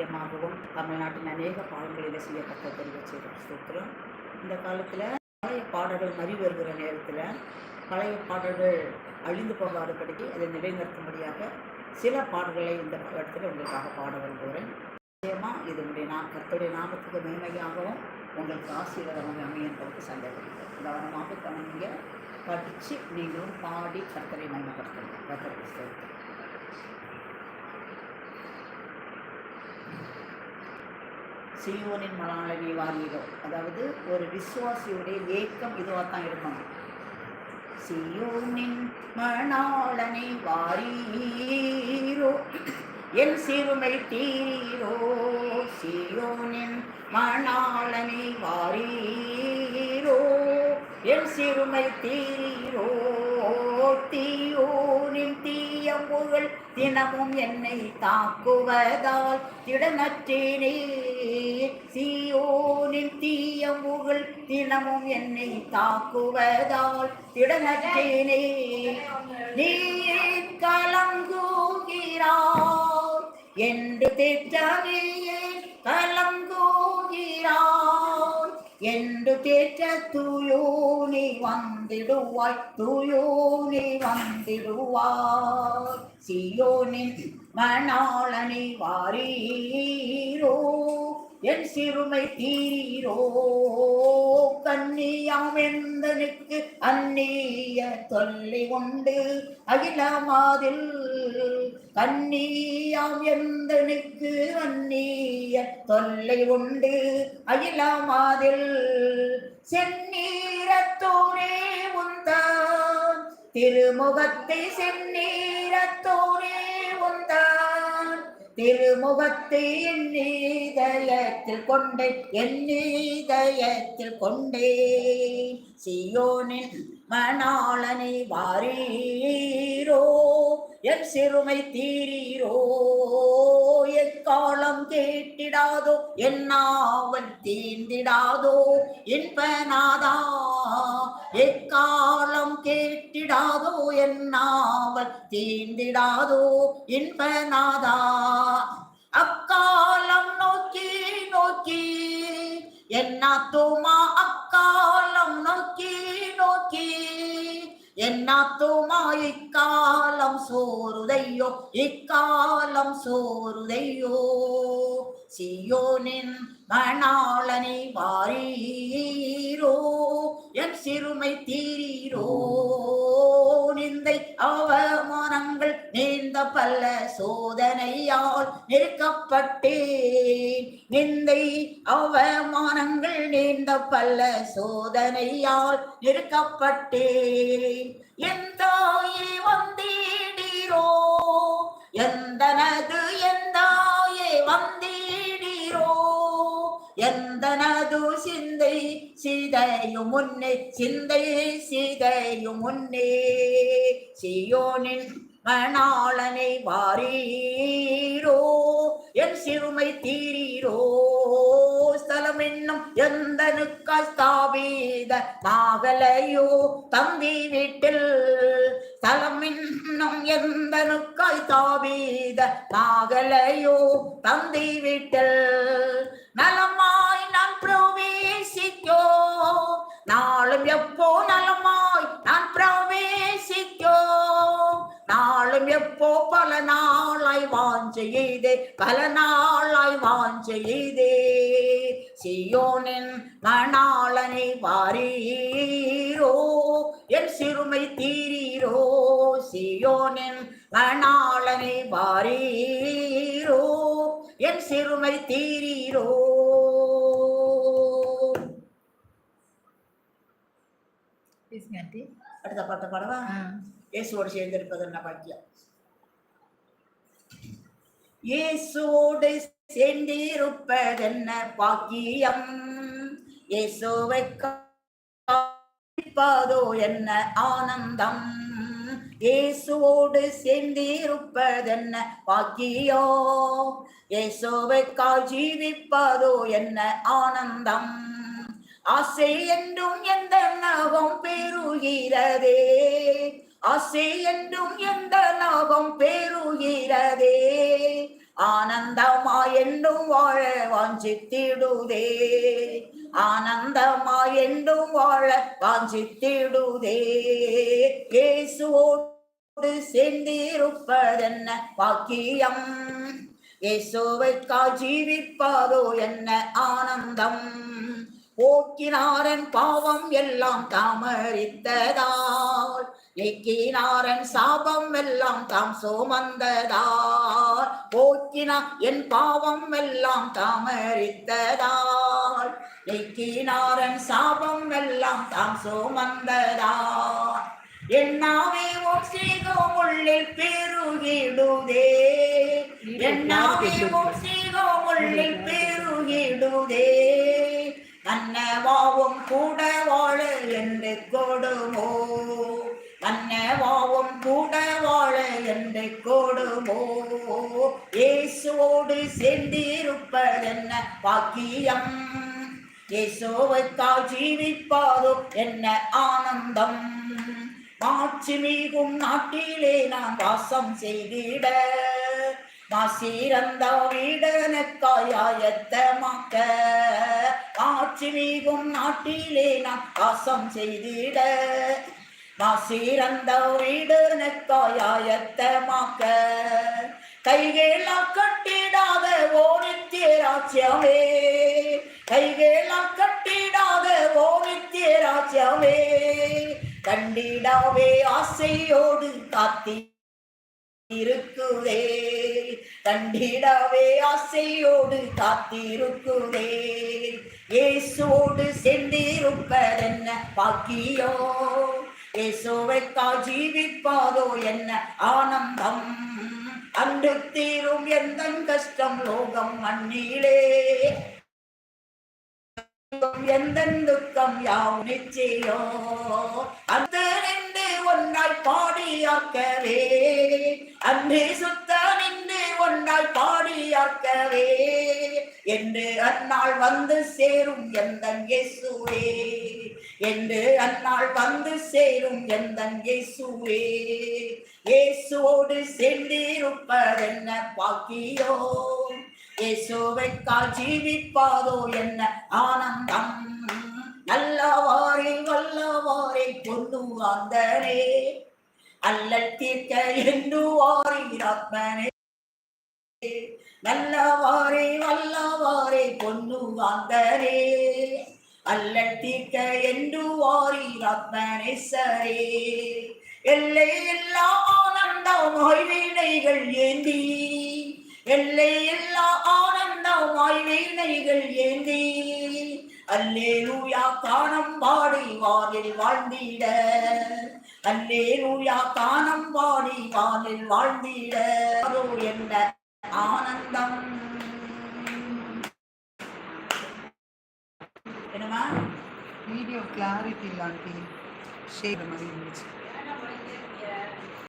ஆச்சரியமாகவும் தமிழ்நாட்டின் அநேக பாடல்களில் செய்யப்பட்ட கத்த தெரிவிக்க இந்த காலத்தில் பழைய பாடல்கள் மறி வருகிற நேரத்தில் பழைய பாடல்கள் அழிந்து போகாதபடிக்கு அதை நிலைநிறுத்தும்படியாக சில பாடல்களை இந்த இடத்துல உங்களுக்காக பாட வருகிறேன் நிச்சயமாக இதனுடைய நான் கத்துடைய நாமத்துக்கு மேன்மையாகவும் உங்களுக்கு ஆசீர்வாதமாக அமையன்றதுக்கு சந்தேகப்படுகிறேன் கவனமாக கவனிங்க படித்து நீங்களும் பாடி கர்த்தரை மயமப்படுத்தணும் கர்த்தரை ஸ்தோத்திரம். சியோனின் மலாளனை வாரியதோ அதாவது ஒரு விசுவாசியுடைய ஏக்கம் இதுவாக தான் இருக்கணும் சியோனின் மணாளனை வாரீரோ என் சிறுமை தீரோ சியோனின் மணாளனை வாரீரோ என் சிறுமை தீரோ தீயோனின் தீய புகழ் தினமும் என்னை தாக்குவதால் திடனற்றேனே சீயோனின் தீய முகழ் தினமும் என்னை தாக்குவதால் திடனற்றேனே நீ ஏன் என்று திட்டமே கலங்கோகிறார்? என்று தேற்ற தூயோனி வந்திடுவாய் தூயோனி வந்திடுவாய் சியோனின் மணாளனை வாரீரோ என் சிறுமை தீரீரோ கன்னியாமெந்தனுக்கு அந்நிய தொல்லை உண்டு அகில மாதில் கண்ணியாம் எந்தனுக்கு அந்நிய தொல்லை உண்டு? அயிலாமாதில் செந்நீரத்தோனே உந்தான் திருமுகத்தை செந்நீரத்தோனே உந்தான் திருமுகத்தை எண்ணீதயத்தில் கொண்டே என் கொண்டே. சியோனின் மணாளனை வாரீரோ என் சிறுமை தீரீரோ. எக்காலம் கேட்டிடாதோ என் நாவல் தீந்திடாதோ இன்பநாதா எக்காலம் கேட்டிடாதோ என்னாவல் தீந்திடாதோ இன்பநாதா? அக்காலம் நோக்கி நோக்கி என்னாத்தோமா? அக்காலம் நோக்கி நோக்கி என்னாத்தோ இக்காலம் சோறுதையோ இக்காலம் சோறுதையோ சியோனின் மணாளனை வாரீரோ என் சிறுமை தீரீரோ. நிந்தை அவமானங்கள் நீந்த பல்ல சோதனையால் நெருக்கப்பட்டேன். நிந்தை அவமானங்கள் நீந்த பல்ல சோதனையால் நெருக்கப்பட்டேன். என் தாயே வந்தீடீரோ எந்தனது எந்தாயே வந்தீடீரோ எந்தனது சிந்தை சிதையு முன்னே சிந்தை சிதையு முன்னே சியோனில் மணாளனை வாரீரோ என் சிறுமை தீரீரோ. ஸ்தலம் என்னும் எந்தனுக்காய் ஸ்தாபீத நாகலையோ தந்தி வீட்டில் ஸ்தலம் என்னும் எந்தனுக்காய் தாபீத நாகலையோ தந்தி வீட்டில் நலமாய் நான் பிரவேசிக்கோ. நாளும் எப்போ நலமாய் நாளும் எப்போ பல நாளாய் வாஞ்செய்தே பல நாளாய் வாஞ்செய்தே சியோனின் மணாளனை வாரீரோ என் சிறுமை தீரீரோ சியோனின் மணாளனை வாரீரோ என் சிறுமை தீரீரோ பேசுங்க அடுத்த பாட்டு பாடவா இயேசுவோடு சேர்ந்திருப்பது என்ன பாக்கியம் இயேசுவோடு சேர்ந்திருப்பதென்ன பாக்கியம்? இயேசுவை காப்பதோ என்ன ஆனந்தம்? இயேசுவோடு சேர்ந்திருப்பதென்ன பாக்கியோ? இயேசுவை ஜீவிப்பதோ என்ன ஆனந்தம்? ஆசை என்றும் எந்த நகம் பெறுகிறதே? ஆசை என்றும் எந்த நாகம் பெருகிறதே? ஆனந்தமா என்றும் வாழ வாஞ்சித்திடுதே. ஆனந்தமா என்றும் வாழ வாஞ்சித்திடுதே. இயேசுவோடு சேர்ந்திருப்பதென்ன பாக்கியம்? இயேசுவைக்கா ஜீவிப்பாதோ என்ன ஆனந்தம்? போக்கினாரன் பாவம் எல்லாம் தாமரித்ததால் நீக்கினாரன் சாபம் எல்லாம் தாம் சோமந்ததால் போக்கினா என் பாவம் எல்லாம் தாமரித்ததால் நீக்கினாரன் சாபம் எல்லாம் தாம் சோமந்ததால். என்னாவே உன் சீகம் உள்ளில் பெருகிடுதே என்னாவே உன் சீகம் உள்ளில் பெருகிடுதே. அன்னவாவும் கூட வாழ என்று கொடுமோ? அன்னவாவும் கூட வாழ என்று கொடுமோ? இயேசுவோடு சேர்ந்திருப்பதென்ன பாக்கியம்? இயேசுவைத்தால் ஜீவிப்பாதோ என்ன ஆனந்தம்? மாட்சி மிகும் நாட்டிலே நான் வாசம் செய்திட மாசிறந்த வீடனுக்காயத்தமாக்க ஆட்சி மீகும் நாட்டிலே நான் வாசம் செய்திட. மாசிறந்த வீடனுக்காயத்தமாக்க கைகேளா கட்டிடாத ராஜ்யமே கைகேளா கட்டிடாத ஓடித்தேராட்சியமே கண்டிடாவே ஆசையோடு காத்தி இருக்குதே கண்டிடாவே ஆசையோடு காத்திருக்குதே இயேசுவோடு சென்றிருப்பதென்ன பாக்கியோ? இயேசுவைக்கா ஜீவிப்பாதோ என்ன ஆனந்தம்? அன்று தீரும் எந்த கஷ்டம்? லோகம் மண்ணிலே. எந்த துக்கம்? யாவும் நிச்சயோ? அந்த நின்று ஒன்றாய் பாடியாக்கவே அன்றே சுத்த நின்று பாடியாக்கவே என்று அந்நாள் வந்து சேரும் எந்த இயேசுவே. என்று அந்நாள் வந்து சேரும் எந்த இயேசுவே. இயேசுவோடு என்ன பாக்கியோ? இயேசுவைக்கால் ஜீவிப்பாதோ என்ன ஆனந்தம்? நல்லவாரே வல்லவாரே பொண்ணு வாந்தனே அல்ல தீர்க்க என்று வாரி ஆத்மனே. நல்லவாரே வல்லவாரே பொண்ணு வாந்தனே அல்லல் தீர்க்க எண்ணுவாரே ஆத்மனேசரே எல்லை எல்லா ஆனந்த வீணைகள் ஏந்தி. எல்லை எல்லா ஆனந்த வீணைகள் ஏந்தி. அல்லேலூயா காணம் பாடி வானில் வாழ்ந்திட. அல்லேலூயா காணம் பாடி வானில் வாழ்ந்திட. என்ன ஆனந்தம். என்னமா வீடியோ கிளாரிட்டி இல்லாட்டி ஷேர் மாதிரி இருந்துச்சு.